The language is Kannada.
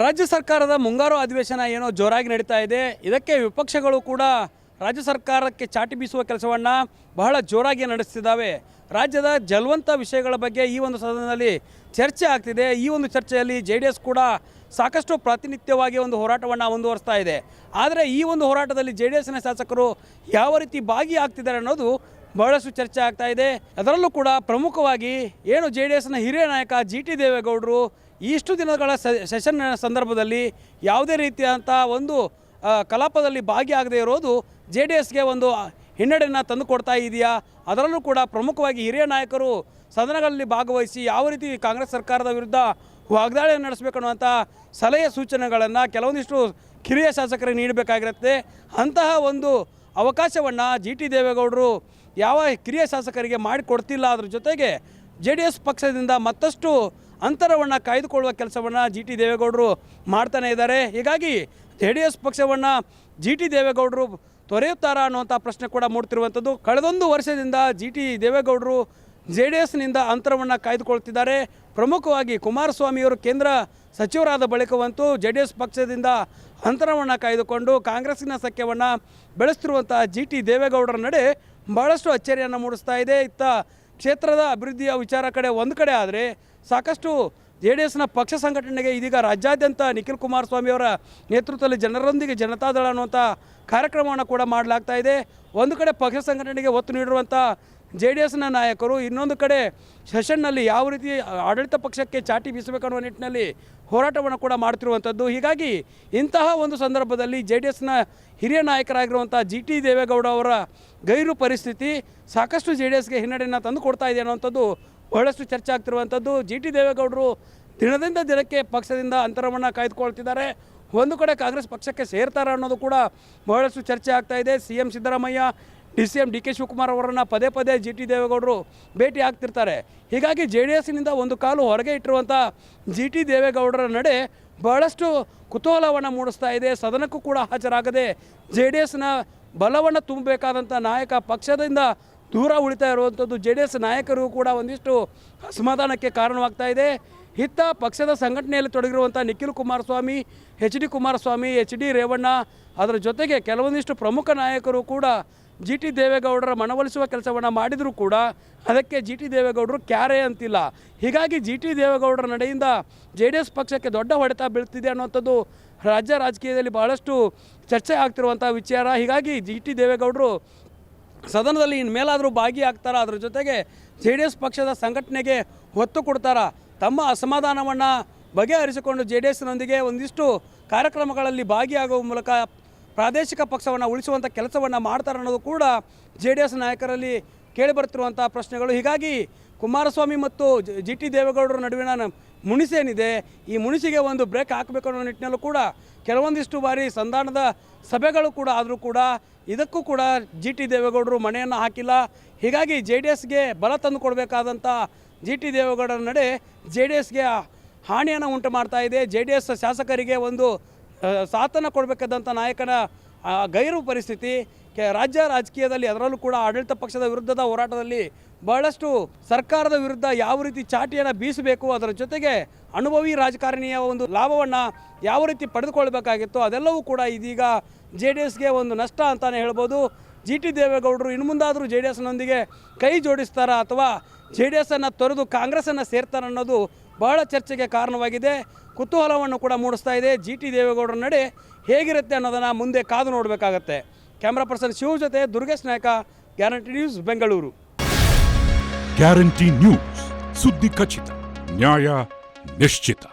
ರಾಜ್ಯ ಸರ್ಕಾರದ ಮುಂಗಾರು ಅಧಿವೇಶನ ಏನೋ ಜೋರಾಗಿ ನಡೀತಾ ಇದೆ. ಇದಕ್ಕೆ ವಿಪಕ್ಷಗಳು ಕೂಡ ರಾಜ್ಯ ಸರ್ಕಾರಕ್ಕೆ ಚಾಟಿ ಬೀಸುವ ಕೆಲಸವನ್ನು ಬಹಳ ಜೋರಾಗಿ ನಡೆಸ್ತಿದ್ದಾವೆ. ರಾಜ್ಯದ ಜಲವಂತ ವಿಷಯಗಳ ಬಗ್ಗೆ ಈ ಒಂದು ಸದನದಲ್ಲಿ ಚರ್ಚೆ ಆಗ್ತಿದೆ. ಈ ಒಂದು ಚರ್ಚೆಯಲ್ಲಿ ಜೆ ಕೂಡ ಸಾಕಷ್ಟು ಪ್ರಾತಿನಿಧ್ಯವಾಗಿ ಒಂದು ಹೋರಾಟವನ್ನು ಮುಂದುವರಿಸ್ತಾ ಇದೆ. ಆದರೆ ಈ ಒಂದು ಹೋರಾಟದಲ್ಲಿ ಜೆ ಶಾಸಕರು ಯಾವ ರೀತಿ ಭಾಗಿಯಾಗ್ತಿದ್ದಾರೆ ಅನ್ನೋದು ಬಹಳಷ್ಟು ಚರ್ಚೆ ಆಗ್ತಾ ಇದೆ. ಅದರಲ್ಲೂ ಕೂಡ ಪ್ರಮುಖವಾಗಿ ಏನು ಜೆ ಡಿ ಎಸ್ನ ಹಿರಿಯ ನಾಯಕ ಜಿ ಟಿ ದೇವೇಗೌಡರು ಇಷ್ಟು ದಿನಗಳ ಸೆಷನ್ ಸಂದರ್ಭದಲ್ಲಿ ಯಾವುದೇ ರೀತಿಯಾದಂಥ ಒಂದು ಕಲಾಪದಲ್ಲಿ ಭಾಗಿಯಾಗದೇ ಇರೋದು ಜೆ ಡಿ ಎಸ್ಗೆ ಒಂದು ಹಿನ್ನಡೆಯನ್ನು ತಂದು ಕೊಡ್ತಾ ಇದೆಯಾ? ಅದರಲ್ಲೂ ಕೂಡ ಪ್ರಮುಖವಾಗಿ ಹಿರಿಯ ನಾಯಕರು ಸದನಗಳಲ್ಲಿ ಭಾಗವಹಿಸಿ ಯಾವ ರೀತಿ ಕಾಂಗ್ರೆಸ್ ಸರ್ಕಾರದ ವಿರುದ್ಧ ವಾಗ್ದಾಳಿಯನ್ನು ನಡೆಸಬೇಕು ಅನ್ನುವಂಥ ಸಲಹೆ ಸೂಚನೆಗಳನ್ನು ಕೆಲವೊಂದಿಷ್ಟು ಕಿರಿಯ ಶಾಸಕರಿಗೆ ನೀಡಬೇಕಾಗಿರುತ್ತೆ. ಅಂತಹ ಒಂದು ಅವಕಾಶವನ್ನು ಜಿ ಟಿ ದೇವೇಗೌಡರು ಯಾವ ಕಿರಿಯ ಶಾಸಕರಿಗೆ ಮಾಡಿಕೊಡ್ತಿಲ್ಲ, ಅದ್ರ ಜೊತೆಗೆ ಜೆ ಡಿ ಎಸ್ ಪಕ್ಷದಿಂದ ಮತ್ತಷ್ಟು ಅಂತರವನ್ನು ಕಾಯ್ದುಕೊಳ್ಳುವ ಕೆಲಸವನ್ನು ಜಿ ಟಿ ದೇವೇಗೌಡರು ಮಾಡ್ತಾನೆ ಇದ್ದಾರೆ. ಹೀಗಾಗಿ ಜೆ ಡಿ ಎಸ್ ಪಕ್ಷವನ್ನು ಜಿ ಟಿ ದೇವೇಗೌಡರು ತೊರೆಯುತ್ತಾರಾ ಅನ್ನುವಂಥ ಪ್ರಶ್ನೆ ಕೂಡ ಮೂಡ್ತಿರುವಂಥದ್ದು. ಕಳೆದೊಂದು ವರ್ಷದಿಂದ ಜಿ ಟಿ ದೇವೇಗೌಡರು ಜೆ ಡಿ ಎಸ್ನಿಂದ ಅಂತರವನ್ನು ಕಾಯ್ದುಕೊಳ್ತಿದ್ದಾರೆ. ಪ್ರಮುಖವಾಗಿ ಕುಮಾರಸ್ವಾಮಿಯವರು ಕೇಂದ್ರ ಸಚಿವರಾದ ಬಳಿಕವಂತೂ ಜೆ ಡಿ ಎಸ್ ಪಕ್ಷದಿಂದ ಅಂತರವನ್ನು ಕಾಯ್ದುಕೊಂಡು ಕಾಂಗ್ರೆಸ್ಸಿನ ಸಖ್ಯವನ್ನು ಬೆಳೆಸ್ತಿರುವಂಥ ಜಿ ಟಿ ದೇವೇಗೌಡರ ನಡೆ ಭಾಳಷ್ಟು ಅಚ್ಚರಿಯನ್ನು ಮೂಡಿಸ್ತಾ ಇದೆ. ಇತ್ತ ಕ್ಷೇತ್ರದ ಅಭಿವೃದ್ಧಿಯ ವಿಚಾರ ಕಡೆ ಒಂದು ಕಡೆ ಆದರೆ ಸಾಕಷ್ಟು ಜೆ ಡಿ ಎಸ್ನ ಪಕ್ಷ ಸಂಘಟನೆಗೆ ಇದೀಗ ರಾಜ್ಯಾದ್ಯಂತ ನಿಖಿಲ್ ಕುಮಾರಸ್ವಾಮಿ ಅವರ ನೇತೃತ್ವದಲ್ಲಿ ಜನರೊಂದಿಗೆ ಜನತಾದಳ ಅನ್ನುವಂಥ ಕಾರ್ಯಕ್ರಮವನ್ನು ಕೂಡ ಮಾಡಲಾಗ್ತಾ ಇದೆ. ಒಂದು ಕಡೆ ಪಕ್ಷ ಸಂಘಟನೆಗೆ ಒತ್ತು ನೀಡಿರುವಂಥ ಜೆ ಡಿ ಎಸ್ನ ನಾಯಕರು, ಇನ್ನೊಂದು ಕಡೆ ಸೆಷನ್ನಲ್ಲಿ ಯಾವ ರೀತಿ ಆಡಳಿತ ಪಕ್ಷಕ್ಕೆ ಚಾಟಿ ಬೀಸಬೇಕನ್ನುವ ನಿಟ್ಟಿನಲ್ಲಿ ಹೋರಾಟವನ್ನು ಕೂಡ ಮಾಡ್ತಿರುವಂಥದ್ದು. ಹೀಗಾಗಿ ಇಂತಹ ಒಂದು ಸಂದರ್ಭದಲ್ಲಿ ಜೆ ಡಿ ಎಸ್ನ ಹಿರಿಯ ನಾಯಕರಾಗಿರುವಂಥ ಜಿ ಟಿ ದೇವೇಗೌಡ ಅವರ ಗೈರು ಪರಿಸ್ಥಿತಿ ಸಾಕಷ್ಟು ಜೆ ಡಿ ಎಸ್ಗೆ ಹಿನ್ನಡೆಯನ್ನು ತಂದುಕೊಡ್ತಾ ಇದೆ ಅನ್ನುವಂಥದ್ದು ಬಹಳಷ್ಟು ಚರ್ಚೆ ಆಗ್ತಿರುವಂಥದ್ದು. ಜಿ ಟಿ ದೇವೇಗೌಡರು ದಿನದಿಂದ ದಿನಕ್ಕೆ ಪಕ್ಷದಿಂದ ಅಂತರವನ್ನು ಕಾಯ್ದುಕೊಳ್ತಿದ್ದಾರೆ. ಒಂದು ಕಡೆ ಕಾಂಗ್ರೆಸ್ ಪಕ್ಷಕ್ಕೆ ಸೇರ್ತಾರ ಅನ್ನೋದು ಕೂಡ ಬಹಳಷ್ಟು ಚರ್ಚೆ ಆಗ್ತಾ ಇದೆ. C M Siddaramaiah, D C M D K Shivakumar ಅವರನ್ನು ಪದೇ ಪದೇ ಜಿ ಟಿ ದೇವೇಗೌಡರು ಭೇಟಿ ಆಗ್ತಿರ್ತಾರೆ. ಹೀಗಾಗಿ ಜೆ ಡಿ ಎಸ್ನಿಂದ ಒಂದು ಕಾಲು ಹೊರಗೆ ಇಟ್ಟಿರುವಂಥ ಜಿ ಟಿ ದೇವೇಗೌಡರ ನಡೆ ಬಹಳಷ್ಟು ಕುತೂಹಲವನ್ನು ಮೂಡಿಸ್ತಾ ಇದೆ. ಸದನಕ್ಕೂ ಕೂಡ ಹಾಜರಾಗದೆ ಜೆ ಡಿ ಎಸ್ನ ಬಲವನ್ನು ತುಂಬಬೇಕಾದಂಥ ನಾಯಕ ಪಕ್ಷದಿಂದ ದೂರ ಉಳಿತಾ ಇರುವಂಥದ್ದು ಜೆ ಡಿ ಎಸ್ ನಾಯಕರು ಕೂಡ ಒಂದಿಷ್ಟು ಅಸಮಾಧಾನಕ್ಕೆ ಕಾರಣವಾಗ್ತಾ ಇದೆ. ಇತ್ತ ಪಕ್ಷದ ಸಂಘಟನೆಯಲ್ಲಿ ತೊಡಗಿರುವಂಥ Nikhil Kumaraswamy, H D Kumaraswamy, H D Revanna, ಅದರ ಜೊತೆಗೆ ಕೆಲವೊಂದಿಷ್ಟು ಪ್ರಮುಖ ನಾಯಕರು ಕೂಡ ಜಿ ಟಿ ದೇವೇಗೌಡರ ಮನವೊಲಿಸುವ ಕೆಲಸವನ್ನು ಮಾಡಿದರೂ ಕೂಡ ಅದಕ್ಕೆ ಜಿ ಟಿ ದೇವೇಗೌಡರು ಕ್ಯಾರೆ ಅಂತಿಲ್ಲ. ಹೀಗಾಗಿ ಜಿ ಟಿ ದೇವೇಗೌಡರ ನಡೆಯಿಂದ ಜೆ ಡಿ ಎಸ್ ಪಕ್ಷಕ್ಕೆ ದೊಡ್ಡ ಹೊಡೆತ ಬೀಳ್ತಿದೆ ಅನ್ನುವಂಥದ್ದು ರಾಜ್ಯ ರಾಜಕೀಯದಲ್ಲಿ ಬಹಳಷ್ಟು ಚರ್ಚೆ ಆಗ್ತಿರುವಂಥ ವಿಚಾರ. ಹೀಗಾಗಿ ಜಿ ಟಿ ದೇವೇಗೌಡರು ಸದನದಲ್ಲಿ ಇನ್ಮೇಲಾದರೂ ಭಾಗಿಯಾಗ್ತಾರ? ಅದ್ರ ಜೊತೆಗೆ ಜೆ ಡಿ ಎಸ್ ಪಕ್ಷದ ಸಂಘಟನೆಗೆ ಒತ್ತು ಕೊಡ್ತಾರ? ತಮ್ಮ ಅಸಮಾಧಾನವನ್ನು ಬಗೆಹರಿಸಿಕೊಂಡು ಜೆ ಡಿ ಎಸ್ನೊಂದಿಗೆ ಒಂದಿಷ್ಟು ಕಾರ್ಯಕ್ರಮಗಳಲ್ಲಿ ಭಾಗಿಯಾಗುವ ಮೂಲಕ ಪ್ರಾದೇಶಿಕ ಪಕ್ಷವನ್ನು ಉಳಿಸುವಂಥ ಕೆಲಸವನ್ನು ಮಾಡ್ತಾರೆ ಅನ್ನೋದು ಕೂಡ ಜೆ ಡಿ ಎಸ್ ನಾಯಕರಲ್ಲಿ ಕೇಳಿಬರ್ತಿರುವಂಥ ಪ್ರಶ್ನೆಗಳು. ಹೀಗಾಗಿ ಕುಮಾರಸ್ವಾಮಿ ಮತ್ತು ಜಿ ಟಿ ದೇವೇಗೌಡರ ನಡುವಿನ ಮುನಿಸೇನಿದೆ, ಈ ಮುನಿಸಿಗೆ ಒಂದು ಬ್ರೇಕ್ ಹಾಕಬೇಕು ಅನ್ನೋ ನಿಟ್ಟಿನಲ್ಲೂ ಕೂಡ ಕೆಲವೊಂದಿಷ್ಟು ಬಾರಿ ಸಂಧಾನದ ಸಭೆಗಳು ಕೂಡ ಆದರೂ ಕೂಡ ಇದಕ್ಕೂ ಕೂಡ ಜಿ ಟಿ ದೇವೇಗೌಡರು ಮನೆಯನ್ನು ಹಾಕಿಲ್ಲ. ಹೀಗಾಗಿ ಜೆ ಡಿ ಎಸ್ಗೆ ಬಲ ತಂದು ಕೊಡಬೇಕಾದಂಥ ಜಿ ಟಿ ದೇವೇಗೌಡರ ನಡೆ ಜೆ ಡಿ ಎಸ್ಗೆ ಹಾನಿಯನ್ನು ಉಂಟು ಮಾಡ್ತಾ ಇದೆ. ಜೆ ಡಿ ಎಸ್ ಶಾಸಕರಿಗೆ ಒಂದು ಸಾಥನ್ನು ಕೊಡಬೇಕಾದಂಥ ನಾಯಕನ ಆ, ಗೈರು ಪರಿಸ್ಥಿತಿ ಕೆ ರಾಜ್ಯ ರಾಜಕೀಯದಲ್ಲಿ ಅದರಲ್ಲೂ ಕೂಡ ಆಡಳಿತ ಪಕ್ಷದ ವಿರುದ್ಧದ ಹೋರಾಟದಲ್ಲಿ ಬಹಳಷ್ಟು ಸರ್ಕಾರದ ವಿರುದ್ಧ ಯಾವ ರೀತಿ ಚಾಟಿಯನ್ನು ಬೀಸಬೇಕು ಅದರ ಜೊತೆಗೆ ಅನುಭವಿ ರಾಜಕಾರಣಿಯ ಒಂದು ಲಾಭವನ್ನು ಯಾವ ರೀತಿ ಪಡೆದುಕೊಳ್ಬೇಕಾಗಿತ್ತು ಅದೆಲ್ಲವೂ ಕೂಡ ಇದೀಗ ಜೆ ಡಿ ಎಸ್ಗೆ ಒಂದು ನಷ್ಟ ಅಂತಲೇ ಹೇಳ್ಬೋದು. ಜಿ ಟಿ ದೇವೇಗೌಡರು ಇನ್ನು ಮುಂದಾದರೂ ಜೆ ಡಿ ಎಸ್ನೊಂದಿಗೆ ಕೈ ಜೋಡಿಸ್ತಾರಾ ಅಥವಾ ಜೆ ಡಿ ಎಸ್ಸನ್ನು ತೊರೆದು ಕಾಂಗ್ರೆಸ್ಸನ್ನು ಸೇರ್ತಾರೆ ಅನ್ನೋದು ಬಹಳ ಚರ್ಚೆಗೆ ಕಾರಣವಾಗಿದೆ. ಕುತೂಹಲವನ್ನು ಕೂಡ ಮೂಡಿಸ್ತಾ ಇದೆ. ಜಿ ಟಿ ದೇವೇಗೌಡರ ನಡೆ ಹೇಗಿರುತ್ತೆ ಅನ್ನೋದನ್ನು ಮುಂದೆ ಕಾದು ನೋಡಬೇಕಾಗತ್ತೆ. ಕ್ಯಾಮ್ರಾ ಪರ್ಸನ್ ಶಿವ ಜೊತೆ Durgesh Nayaka, guarantee news, Bengaluru. Guarantee news, ಸುದ್ದಿ ಖಚಿತ, ನ್ಯಾಯ ನಿಶ್ಚಿತ.